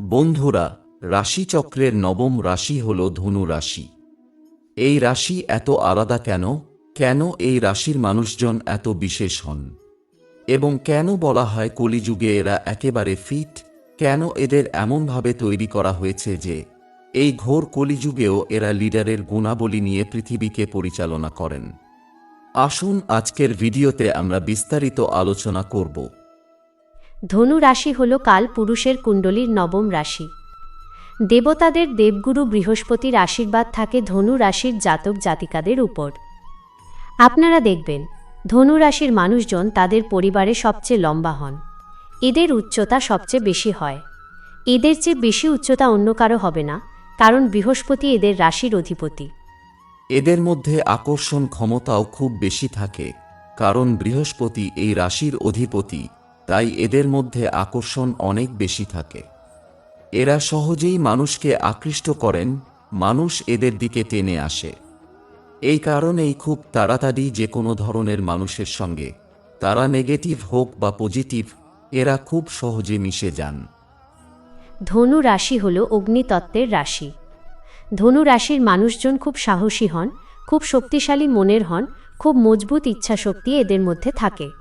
বন্ধুরা, রাশিচক্রের নবম রাশি হল ধনু রাশি। এই রাশি এত আলাদা কেন? কেন এই রাশির মানুষজন এত বিশেষ হন? এবং কেন বলা হয় কলিযুগে এরা একেবারে ফিট? কেন এদের এমনভাবে তৈরি করা হয়েছে যে, এই ঘোর কলিযুগেও এরা লিডারের গুণাবলী নিয়ে পৃথিবীকে পরিচালনা করেন? আসুন আজকের ভিডিওতে আমরা বিস্তারিত আলোচনা করব। ধনু রাশি হল কাল পুরুষের কুণ্ডলীর নবম রাশি। দেবতাদের দেবগুরু বৃহস্পতির আশীর্বাদ থাকে ধনু রাশির জাতক জাতিকাদের উপর। আপনারা দেখবেন, ধনু রাশির মানুষজন তাদের পরিবারে সবচেয়ে লম্বা হন। এদের উচ্চতা সবচেয়ে বেশি হয়। এদের চেয়ে বেশি উচ্চতা অন্য কারও হবে না, কারণ বৃহস্পতি এদের রাশির অধিপতি। এদের মধ্যে আকর্ষণ ক্ষমতাও খুব বেশি থাকে, কারণ বৃহস্পতি এই রাশির অধিপতি। তাই এদের মধ্যে আকর্ষণ অনেক বেশি থাকে। এরা সহজেই মানুষকে আকৃষ্ট করেন, মানুষ এদের দিকে টেনে আসে। এই কারণেই খুব তাড়াতাড়ি যে কোনো ধরনের মানুষের সঙ্গে, তারা নেগেটিভ হোক বা পজিটিভ, এরা খুব সহজে মিশে যান। ধনু রাশি হল অগ্নিতত্ত্বের রাশি। ধনু রাশির মানুষজন খুব সাহসী হন, খুব শক্তিশালী মনের হন, খুব মজবুত ইচ্ছাশক্তি এদের মধ্যে থাকে।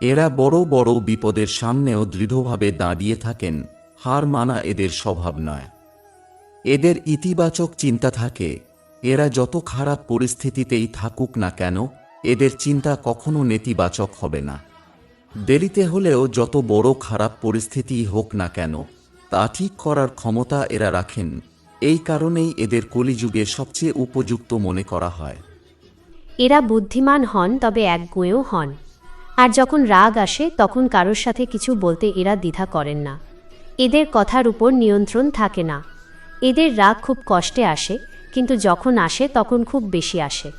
এরা বড় বড় বিপদের সামনেও দৃঢ়ভাবে দাঁড়িয়ে থাকেন, হার মানা এদের স্বভাব নয়। এদের ইতিবাচক চিন্তা থাকে, এরা যত খারাপ পরিস্থিতিতেই থাকুক না কেন, এদের চিন্তা কখনো নেতিবাচক হবে না। দেরিতে হলেও যত বড় খারাপ পরিস্থিতি হোক না কেন, তা ঠিক করার ক্ষমতা এরা রাখেন। এই কারণেই এদের কলিযুগে সবচেয়ে উপযুক্ত মনে করা হয়। এরা বুদ্ধিমান হন, তবে একগুঁয়েও হন। আর যখন রাগ আসে, তখন কারোর সাথে কিছু বলতে এরা দ্বিধা করেন না। এদের কথার উপর নিয়ন্ত্রণ থাকে না। এদের রাগ খুব কষ্টে আসে, কিন্তু যখন আসে, তখন খুব বেশি আসে।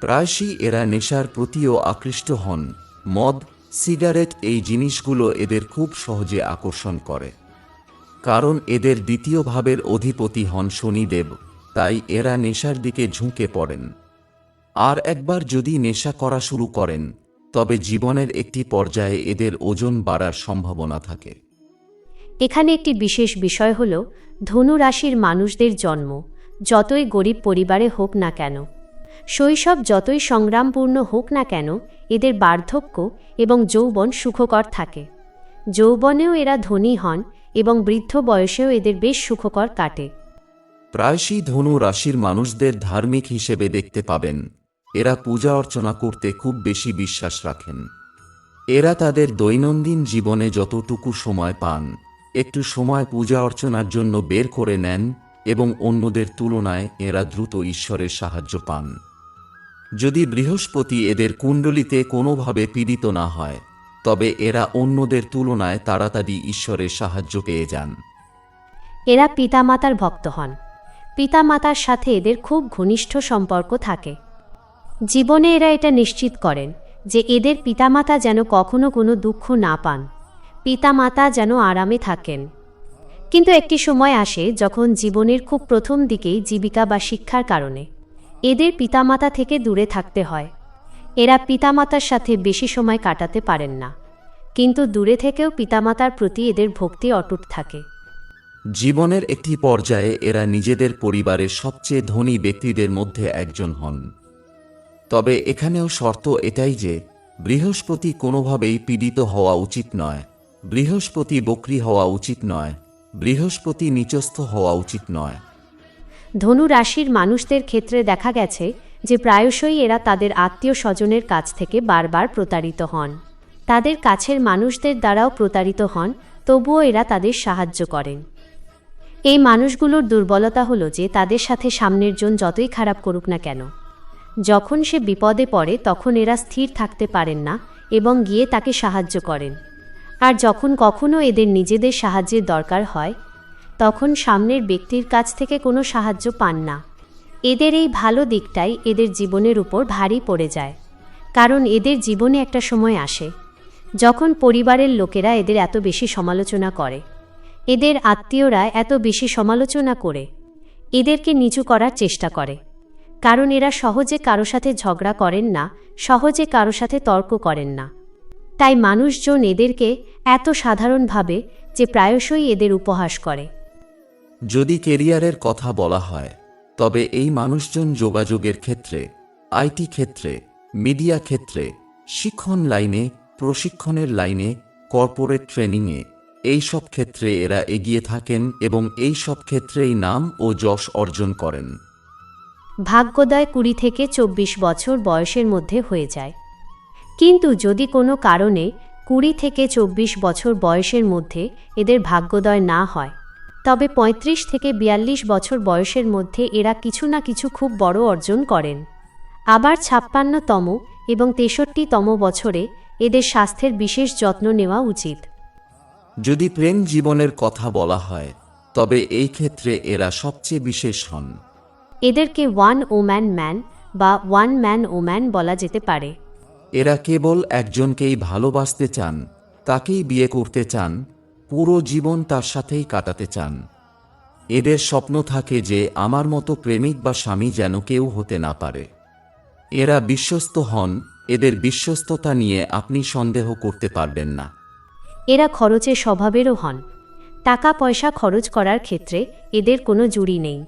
প্রায়শই এরা নেশার প্রতিও আকৃষ্ট হন। মদ, সিগারেট এই জিনিসগুলো এদের খুব সহজে আকর্ষণ করে। কারণ এদের দ্বিতীয় ভাবের অধিপতি হন শনিদেব, তাই এরা নেশার দিকে ঝুঁকে পড়েন। আর একবার যদি নেশা করা শুরু করেন তবে জীবনের একটি পর্যায়ে এদের ওজন বাড়ার সম্ভাবনা থাকে। এখানে একটি বিশেষ বিষয় হল ধনু রাশির মানুষদের জন্ম যতই গরিব পরিবারে হোক না কেন। শৈশব যতই সংগ্রামপূর্ণ হোক না কেন এদের বার্ধক্য এবং যৌবন সুখকর থাকে। যৌবনেও এরা ধনী হন এবং বৃদ্ধ বয়সেও এদের বেশ সুখকর কাটে। প্রায়শই ধনু রাশির মানুষদের ধার্মিক হিসেবে দেখতে পাবেন। এরা পূজা অর্চনা করতে খুব বেশি বিশ্বাস রাখেন। এরা তাদের দৈনন্দিন জীবনে যতটুকু সময় পান, একটু সময় পূজা অর্চনার জন্য বের করে নেন এবং অন্যদের তুলনায় এরা দ্রুত ঈশ্বরের সাহায্য পান। যদি বৃহস্পতি এদের কুণ্ডলিতে কোনোভাবে পীড়িত না হয়, তবে এরা অন্যদের তুলনায় তাড়াতাড়ি ঈশ্বরের সাহায্য পেয়ে যান। এরা পিতামাতার ভক্ত হন। পিতামাতার সাথে এদের খুব ঘনিষ্ঠ সম্পর্ক থাকে। জীবনে এরা এটা নিশ্চিত করেন যে এদের পিতামাতা যেন কখনো কোনো দুঃখ না পান। পিতামাতা যেন আরামে থাকেন। কিন্তু একটি সময় আসে যখন জীবনের খুব প্রথম দিকেই জীবিকা বা শিক্ষার কারণে এদের পিতামাতা থেকে দূরে থাকতে হয়। এরা পিতামাতার সাথে বেশি সময় কাটাতে পারেন না। কিন্তু দূরে থেকেও পিতামাতার প্রতি এদের ভক্তি অটুট থাকে। জীবনের একটি পর্যায়ে এরা নিজেদের পরিবারের সবচেয়ে ধনী ব্যক্তিদের মধ্যে একজন হন। তবে এখানেও শর্ত এটাই যে, বৃহস্পতি কোনোভাবেই পীড়িত হওয়া উচিত নয়। বৃহস্পতি বক্রি হওয়া উচিত নয়। বৃহস্পতি নিচস্থ হওয়া উচিত নয়। ধনু রাশির মানুষদের ক্ষেত্রে দেখা গেছে যে, প্রায়শই এরা তাদের আত্মীয় স্বজনের কাছ থেকে বারবার প্রতারিত হন। তাদের কাছের মানুষদের দ্বারাও প্রতারিত হন, তবুও এরা তাদের সাহায্য করেন। এই মানুষগুলোর দুর্বলতা হলো যে, তাদের সাথে সামনের জন যতই খারাপ করুক না কেন যখন সে বিপদে পড়ে তখন এরা স্থির থাকতে পারেন না এবং গিয়ে তাকে সাহায্য করেন। আর যখন কখনো এদের নিজেদের সাহায্যের দরকার হয়, তখন সামনের ব্যক্তির কাছ থেকে কোনো সাহায্য পান না। এদের এই ভালো দিকটাই এদের জীবনের উপর ভারী পড়ে যায়, কারণ এদের জীবনে একটা সময় আসে, যখন পরিবারের লোকেরা এদের এত বেশি সমালোচনা করে। এদের আত্মীয়রা এত বেশি সমালোচনা করে, এদেরকে নিচু করার চেষ্টা করে। কারণ এরা সহজে কারও সাথে ঝগড়া করেন না, সহজে কারও সাথে তর্ক করেন না। তাই মানুষজন এদেরকে এত সাধারণভাবে যে প্রায়শই এদের উপহাস করে। যদি কেরিয়ারের কথা বলা হয়, তবে এই মানুষজন যোগাযোগের ক্ষেত্রে, আইটি ক্ষেত্রে, মিডিয়া ক্ষেত্রে, শিক্ষণ লাইনে, প্রশিক্ষণের লাইনে, কর্পোরেট ট্রেনিংয়ে, এই সব ক্ষেত্রে এরা এগিয়ে থাকেন এবং এই সব ক্ষেত্রেই নাম ও যশ অর্জন করেন। ভাগ্যোদয় কুড়ি থেকে চব্বিশ বছর বয়সের মধ্যে হয়ে যায়। কিন্তু যদি কোনো কারণে কুড়ি থেকে চব্বিশ বছর বয়সের মধ্যে এদের ভাগ্যোদয় না হয়, তবে ৩৫ থেকে বিয়াল্লিশ বছর বয়সের মধ্যে এরা কিছু না কিছু খুব বড় অর্জন করেন। আবার ছাপ্পান্নতম এবং তেষট্টিতম বছরে এদের স্বাস্থ্যের বিশেষ যত্ন নেওয়া উচিত। যদি প্রেম জীবনের কথা বলা হয়, তবে এই ক্ষেত্রে এরা সবচেয়ে বিশেষ হন। এদেরকে ওয়ান ওম্যান ম্যান বা ওয়ান ম্যান ওম্যান বলা যেতে পারে। এরা কেবল একজনকেই ভালোবাসতে চান তাকেই বিয়ে করতে চান পুরো জীবন তার সাথেই কাটাতে চান। এদের স্বপ্ন থাকে যে আমার মতো প্রেমিক বা স্বামী যেন কেউ হতে না পারে। এরা বিশ্বস্ত হন এদের বিশ্বস্ততা নিয়ে আপনি সন্দেহ করতে পারবেন না। এরা খরচে স্বভাবেরও হন। টাকা পয়সা খরচ করার ক্ষেত্রে এদের কোনো জুড়ি নেই।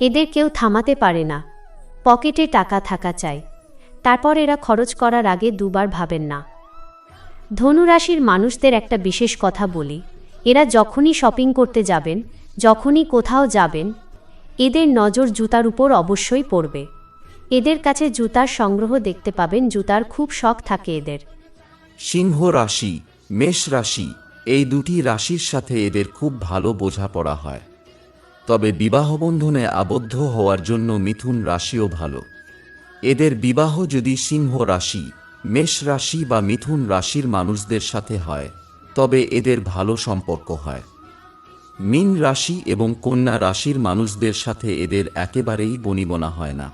এদের কেউ থামাতে পারে না। পকেটে টাকা থাকা চাই। তারপর এরা খরচ করার আগে দুবার ভাবেন না। ধনুরাশির মানুষদের একটা বিশেষ কথা বলি। এরা যখনই শপিং করতে যাবেন, যখনই কোথাও যাবেন, এদের নজর জুতার উপর অবশ্যই পড়বে। এদের কাছে জুতার সংগ্রহ দেখতে পাবেন, জুতার খুব শখ থাকে এদের। সিংহ রাশি, মেষ রাশি, এই দুটি রাশির সাথে এদের খুব ভালো বোঝাপড়া হয়। তবে বিবাহবন্ধনে আবদ্ধ হওয়ার জন্য মিথুন রাশিও ভালো। এদের বিবাহ যদি সিংহ রাশি, মেষ রাশি বা মিথুন রাশির মানুষদের সাথে হয়, তবে এদের ভালো সম্পর্ক হয়। মীন রাশি এবং কন্যা রাশির মানুষদের সাথে এদের একেবারেই বনিবনা হয় না।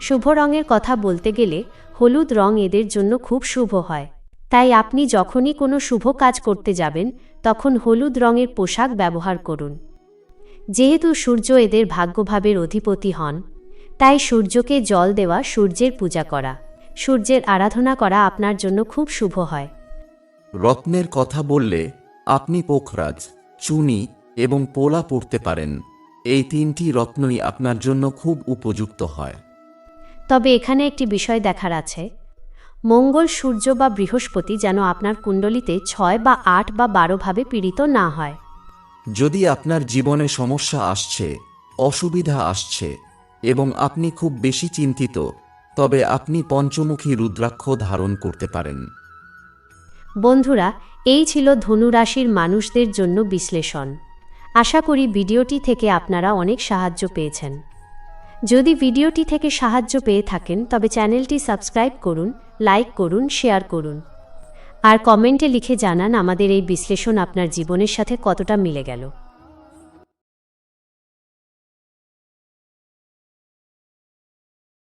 শুভ রঙের কথা বলতে গেলে হলুদ রং এদের জন্য খুব শুভ হয়। তাই আপনি যখনই কোনো শুভ কাজ করতে যাবেন, তখন হলুদ রঙের পোশাক ব্যবহার করুন। যেহেতু সূর্য এদের ভাগ্যভাবের অধিপতি হন তাই সূর্যকে জল দেওয়া সূর্যের পূজা করা সূর্যের আরাধনা করা আপনার জন্য খুব শুভ হয়। রত্নের কথা বললে আপনি পোখরাজ চুনি এবং পোলা পড়তে পারেন। এই তিনটি রত্নই আপনার জন্য খুব উপযুক্ত হয়। তবে এখানে একটি বিষয় দেখার আছে। মঙ্গল সূর্য বা বৃহস্পতি যেন আপনার কুণ্ডলিতে ছয় বা আট বা বারোভাবে পীড়িত না হয়। যদি আপনার জীবনে সমস্যা আসছে, অসুবিধা আসছে এবং আপনি খুব বেশি চিন্তিত, তবে আপনি পঞ্চমুখী রুদ্রাক্ষ ধারণ করতে পারেন। বন্ধুরা, এই ছিল ধনুরাশির মানুষদের জন্য বিশ্লেষণ। আশা করি ভিডিওটি থেকে আপনারা অনেক সাহায্য পেয়েছেন। যদি ভিডিওটি থেকে সাহায্য পেয়ে থাকেন, তবে চ্যানেলটি সাবস্ক্রাইব করুন, লাইক করুন, শেয়ার করুন। আর কমেন্টে লিখে জানান আমাদের এই বিশ্লেষণ আপনার জীবনের সাথে কতটা মিলে গেল।